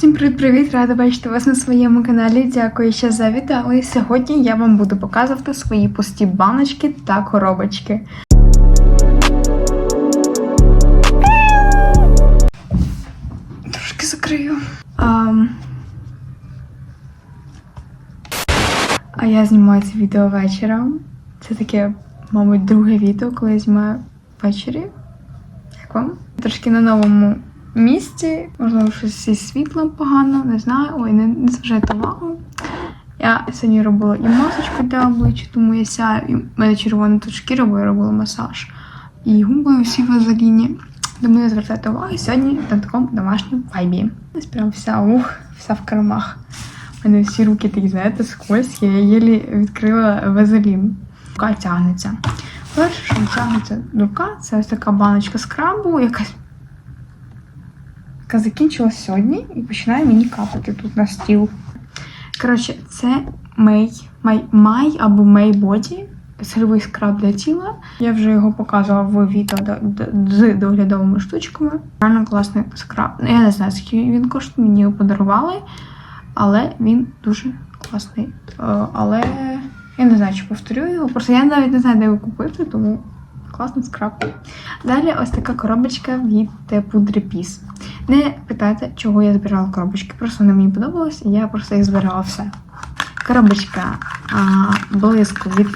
Всім привіт-привіт! Рада бачити вас на своєму каналі. Дякую, що завітали. Сьогодні я вам буду показувати свої пусті баночки та коробочки. Трошки закрию. Ам. А я знімаю це відео вечором. Це таке, мабуть, друге відео, коли я знімаю ввечері. Як вам? Трошки на новому місці. Можливо, щось зі світлом погано, не знаю. Ой, не, не зважайте увагу. Я сьогодні робила і масочку для обличчя, тому я сяю. І в мене червона тут шкіра, бо я робила масаж. І губи всі вазеліні. Не звертайте увагу сьогодні на такому домашньому вайбі. Ось прям вся ух, вся в кремах. У мене всі руки такі, знаєте, скользкі. Я єлі відкрила вазелін. Рука тягнеться. Перше, що тягнеться рука, це ось така баночка скрабу, якась яка закінчилась сьогодні і починає мені капати тут на стіл. Коротше, це Мей, Май, Май або Мей Боді. Сольовий скраб для тіла. Я вже його показувала в відео з доглядовими штучками. Реально класний скраб. Ну, Я не знаю, скільки він коштує, мені його подарували, але він дуже класний. Е, Але я не знаю, чи повторю його. Просто я навіть не знаю, де його купити, тому класний скраб. Далі ось така коробочка від пудри Піс. Не питайте, чого я збирала коробочки. Просто вони мені подобалися, і я просто їх збирала все. Коробочка а, блиску від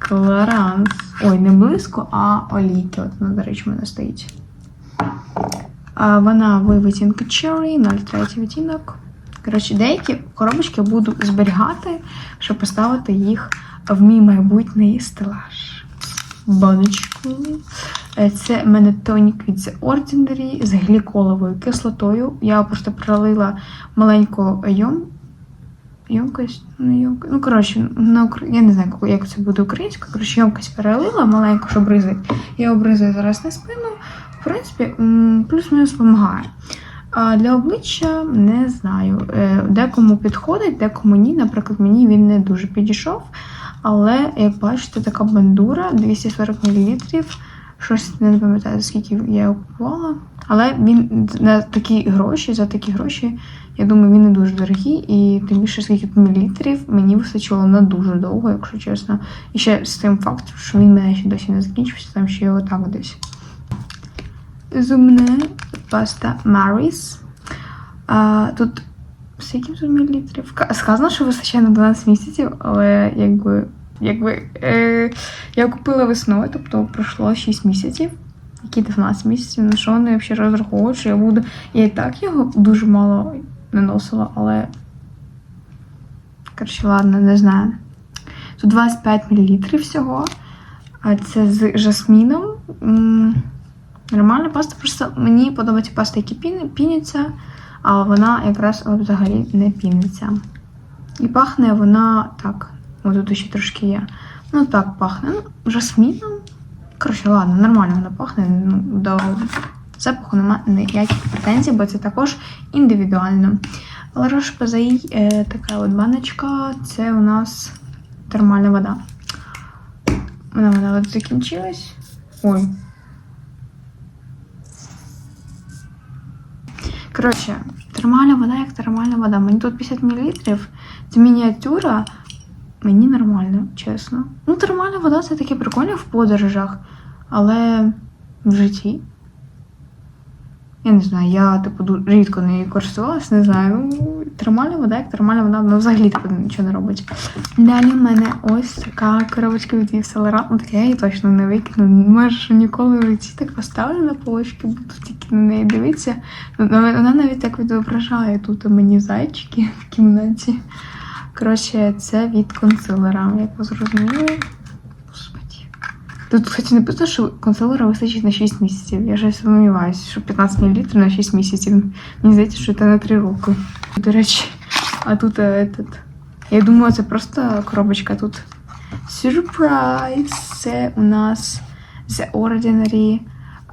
Clarins. Ой, не блиску, а олійки. От вона, до речі, в мене стоїть. А, вона в відтінку Cherry, 03 відтінок. Коротше, деякі коробочки буду зберігати, щоб поставити їх в мій майбутній стелаж. Баночку. Е, Це в мене тонік від The Ordinary з гліколовою кислотою. Я просто пролила маленьку йом. Йомкость, не йомкость. Ну, коротше, на я не знаю, як- це буде українською. Коротше, йомкость перелила маленьку, щоб бризати. Я обризую зараз на спину. В принципі, плюс-мінус допомагає. А для обличчя не знаю. Е, Декому підходить, декому ні. Наприклад, мені він не дуже підійшов. Але, як бачите, така бандура 240 мл. Щось не пам'ятаю, скільки я його купувала. Але він на такі гроші, за такі гроші, я думаю, він не дуже дорогий. І тим більше скільки мілілітрів мені вистачило на дуже довго, якщо чесно. І ще з тим фактом, що він мене ще досі не закінчився, там ще його так десь. Зубне паста Maris. Тут скільки тут мілілітрів? Сказано, що вистачає на 12 місяців, але якби, якби е, я купила весною, тобто пройшло 6 місяців. Які 12 місяців, на що вони взагалі розраховують, що я буду. Я і так його дуже мало наносила, але. Коротше, ладно, не знаю. Тут 25 мл всього. А це з жасміном. Нормальна паста, просто мені подобаються пасти, які піняться, а вона якраз взагалі не піниться. І пахне вона так. О, тут ще трошки є. Ну так пахне. Ну, жасміном. Коротше, ладно, нормально вона пахне. Ну, до запаху немає ніяких претензій, бо це також індивідуально. Але Рошпазаї е, така от баночка, це у нас термальна вода. Вона вона от закінчилась. Ой. Коротше, термальна вода як термальна вода. Мені тут 50 мл. Це мініатюра. Мені нормально, чесно. Ну, термальна вода це таке прикольне в подорожах, але в житті. Я не знаю, я типу рідко нею користувалась, не знаю. Ну, термальна вода, як термальна вода, вона взагалі типу, нічого не робить. Далі в мене ось така коробочка від Saint Ну, так я її точно не викину. Може, ніколи в житті так поставлю на полочки, буду тільки на неї дивитися. Ну, Вона навіть так відображає тут у мені зайчики в кімнаті. Коротше, це від консилера, як ви зрозуміли. Господі. Тут, кстати, написано, що консилера вистачить на 6 місяців. Я щось сумніваюся, що 15 мл на 6 місяців. Мені здається, що це на 3 роки. До речі, а тут е, этот. Я думаю, це просто коробочка тут. Сюрприз! Це у нас The Ordinary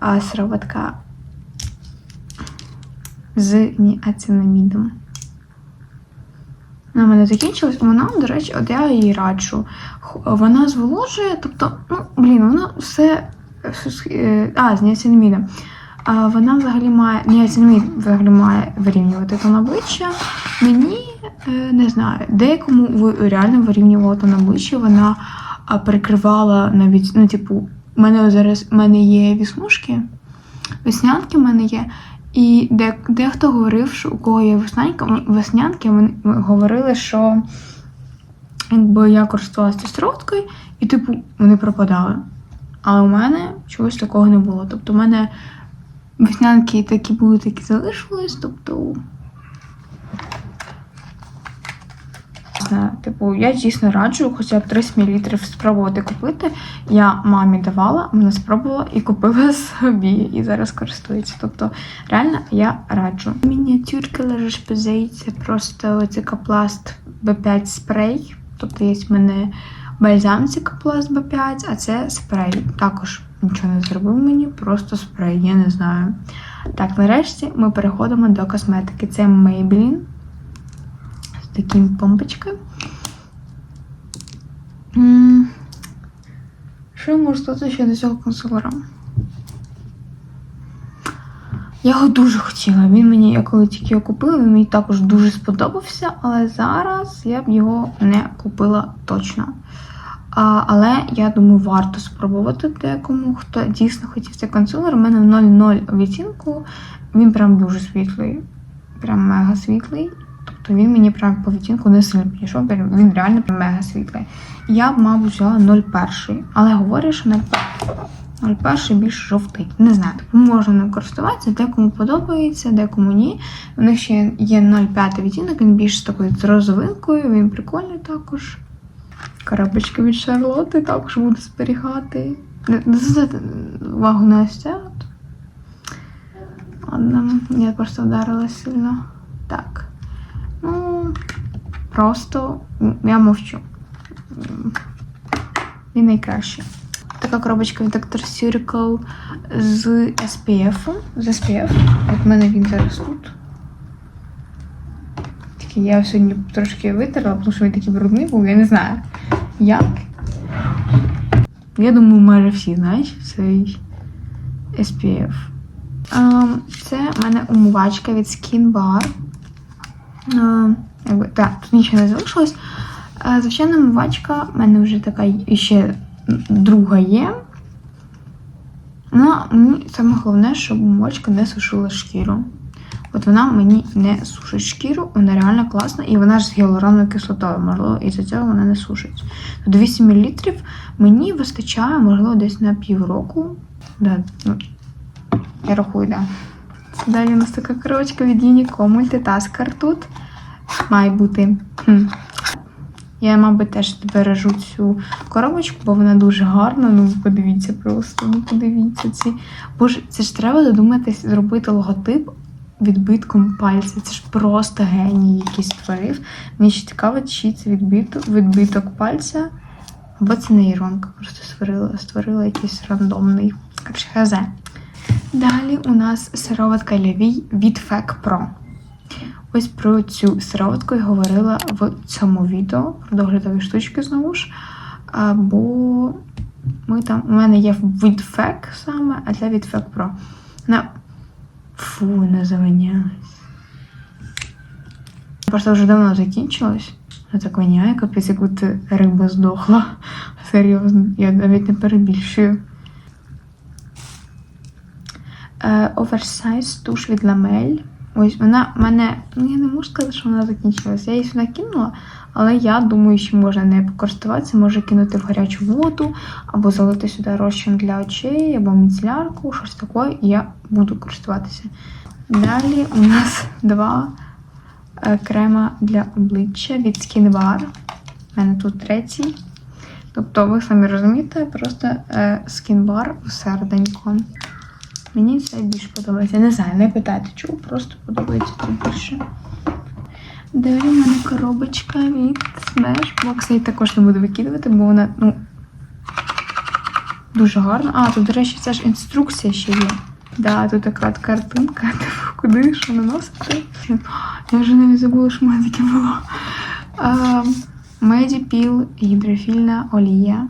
а, сироватка з ніацинамідом. На мене закінчилась. Вона, до речі, от я її раджу. Вона зволожує, тобто, ну, блін, вона все. е, А, з ніацинамідом. А вона взагалі має, ні, це не мені взагалі має вирівнювати тон обличчя. Мені е, не знаю, деякому реально вирівнювала тон обличчя. Вона перекривала навіть, ну, типу, мене зараз мене є віснушки, веснянки в мене є. І де, дехто говорив, що у кого є веснянка, веснянки, вони говорили, що якби я користувалася сироваткою, і, типу, вони пропадали. Але у мене чогось такого не було. Тобто, у мене веснянки такі були, такі залишились. Тобто. Знаю, Типу, я дійсно раджу хоча б 30 мл спробувати купити. Я мамі давала, вона спробувала і купила собі, і зараз користується. Тобто, реально я раджу. Мініатюрка Лежиш це просто цикопласт B5 спрей. Тобто є в мене бальзам цикопласт B5, а це спрей. Також нічого не зробив мені, просто спрей, я не знаю. Так, нарешті ми переходимо до косметики. Це Maybelline помпочкою. М, Що я можу сказати ще до цього консилера? Я його дуже хотіла. Він мені, я коли тільки його купила, він мені також дуже сподобався, але зараз я б його не купила точно. А, але я думаю, варто спробувати декому, хто дійсно хотів цей консилер. У мене 0,0 відтінку. Він прям дуже світлий. Прям мега світлий. Тобто він мені прям по відтінку не сильно підійшов. Він реально мега світлий. Я б, мабуть, взяла 0,1. Але говорять, що 0,1 більш жовтий. Не знаю, типу можна ним користуватися, декому подобається, декому ні. У них ще є 0,5 відтінок, він більш такою з розовинкою, він прикольний також. Коробочки від Шарлоти також буду зберігати. Не звертайте увагу на ось. Ладно, я просто вдарила сильно. Так. Просто я мовчу. Він найкращий. Така коробочка від Dr. Circle з SPF. З SPF. От в мене він зараз тут. Тільки я сьогодні трошки витерла, тому що він такий брудний був, я не знаю. Як? Я думаю, майже всі знають цей SPF. Ем, це в мене умивачка від Skin Bar. Так, тут нічого не залишилось. Е, Звичайна умивачка, в мене вже така ще друга є. Ну, мені саме головне, щоб умивачка не сушила шкіру. От вона мені не сушить шкіру, вона реально класна, і вона ж з гіалуроновою кислотою, можливо, і за цього вона не сушить. 200 мл мені вистачає, можливо, десь на півроку. Да, ну, я рахую, да. Далі у нас така коробочка від Unico мультитаскер тут. Має бути. Я, мабуть, теж збережу цю коробочку, бо вона дуже гарна. Ну, подивіться просто, ну подивіться ці. Боже, це ж треба додуматись зробити логотип відбитком пальця. Це ж просто геній якийсь створив. Мені ще цікаво, чи це відбиток, відбиток пальця, або це нейронка просто створила, створила якийсь рандомний. Короче, хз. Далі у нас сироватка Лявій від FEC Pro. Ось про цю сироватку я говорила в цьому відео про доглядові штучки знову ж. А, бо ми там, у мене є від FEC саме, а це від FEC Pro. На... Фу, не завинялась. Просто вже давно закінчилось. Вона так воняє, капець, як будто риба здохла. Серйозно, я навіть не перебільшую. Е, Оверсайз туш від ламель. Ось вона мене, ну я не можу сказати, що вона закінчилась. Я її сюди кинула, але я думаю, що можна нею покористуватися, може кинути в гарячу воду, або залити сюди розчин для очей, або міцелярку, щось таке, і я буду користуватися. Далі у нас два е, крема для обличчя від Skin Bar. У мене тут третій. Тобто, ви самі розумієте, просто е, Skin Bar всереденько. Мені це більше подобається. Не знаю, не питайте, чого, просто подобається це більше. Далі в мене коробочка від Smashbox. Я її також не буду викидувати, бо вона, ну, дуже гарна. А, тут, до речі, це ж інструкція ще є. Да, тут така картинка, куди що наносити. Я вже навіть забула, що в мене таке було. А, Медіпіл гідрофільна олія.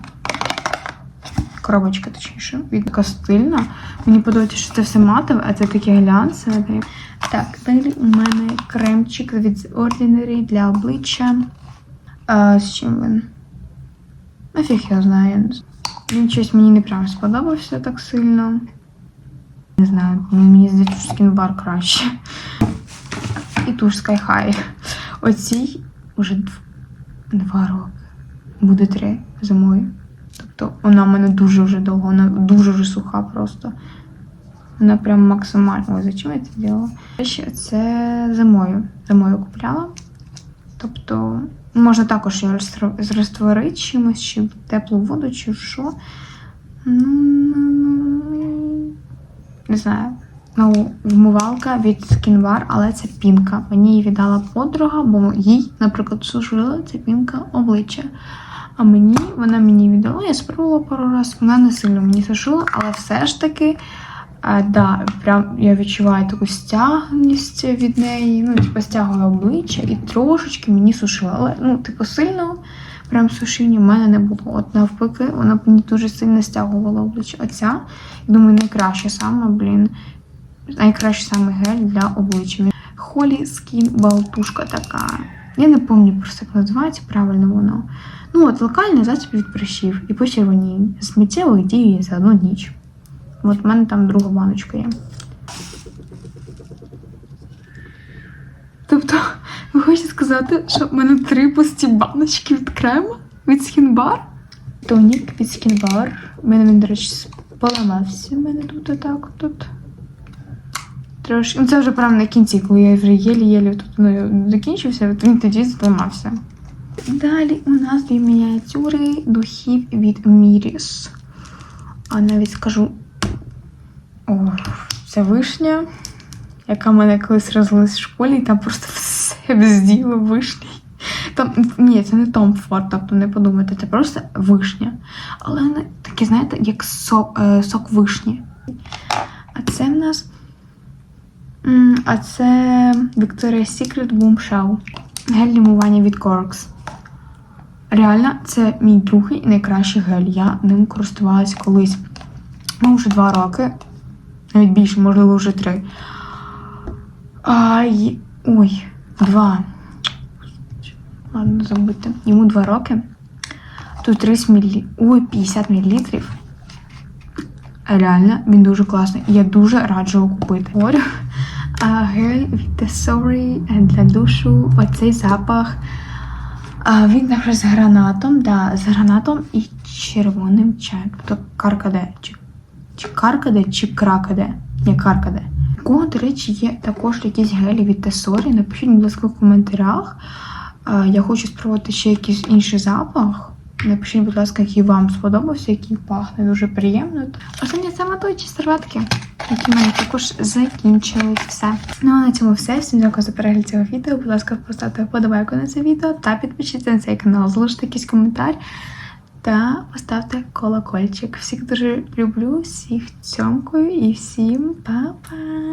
Коробочка, точніше, від така стильна. Мені подобається, що це все матове, а це таке глянцеве. Так, далі у мене кремчик від Ordinary для обличчя. А, з чим він? Нафіг я знаю. Він щось мені не прям сподобався так сильно. Не знаю, мені здається, скінбар краще. І туш Sky High. Оцій уже дв- два роки. Буде три зимою. Тобто вона в мене дуже вже довго, вона дуже вже суха просто. Вона прям максимально. Ой, зачем я це? Ще Це зимою. Зимою купляла. Тобто можна також її розтворити чимось, чи в теплу воду, чи в що. Ну, не знаю. Ну, вмивалка від Skinbar, але це пінка. Мені її віддала подруга, бо їй, наприклад, сушила ця пінка обличчя. А мені вона мені віддала, я спробувала пару разів, вона не сильно мені сушила, але все ж таки, а, да, прям я відчуваю таку стягність від неї. Ну, типу, стягує обличчя і трошечки мені сушила. Але ну, типу, сильно прям сушіння в мене не було. От навпаки, вона мені дуже сильно стягувала обличчя. Оця, думаю, найкраще саме, блін. Найкращий саме гель для обличчя. Холі скін балтушка така. Я не пам'ятаю просто як називається правильно воно. Ну от локальний засіб від прищів і почервонінь. З миттєвою дією за одну ніч. От в мене там друга баночка є. Тобто, ви хочете сказати, що в мене три пусті баночки від крему від скінбар? Тонік від скінбар. У мене він, до речі, поламався. У мене тут отак тут. Трошки. Ну, це вже прямо на кінці, коли я вже єлі-єлі тут ну, закінчився, він тоді зламався. Далі у нас дві мініатюри духів від Міріс. А навіть скажу. О, це вишня, яка мене колись розлилась в школі, і там просто все безділо вишні. Там, ні, це не Том Форд, тобто не подумайте, це просто вишня. Але вони такі, знаєте, як сок, е, сок вишні. А це в нас. А це Victoria's Secret Bombshell. Гель лімування від Corks. Реально, це мій другий найкращий гель. Я ним користувалась колись. Ну, вже два роки. Навіть більше, можливо, вже три. А, й- Ой, два. Ладно, забудьте. Йому два роки. Тут 30 мл. Ой, 50 мл. Реально, він дуже класний. Я дуже раджу його купити. Говорю, а гель від Tesori для душу. Оцей запах. А, він також з гранатом, да, з гранатом і червоним чаєм. Тобто каркаде. Чи, чи каркаде, чи кракаде. Ні, каркаде. Кого, до речі, є також якісь гелі від Tesori. Напишіть, будь ласка, в коментарях. А, я хочу спробувати ще якийсь інший запах. Напишіть, будь ласка, який вам сподобався, який пахне дуже приємно. Останнє це матуючі серветки, які в мене також закінчились все. Ну а на цьому все. Всім дякую за перегляд цього відео. Будь ласка, поставте вподобайку на це відео та підпишіться на цей канал, залиште якийсь коментар та поставте колокольчик. Всіх дуже люблю, всіх цьомкою і всім па-па!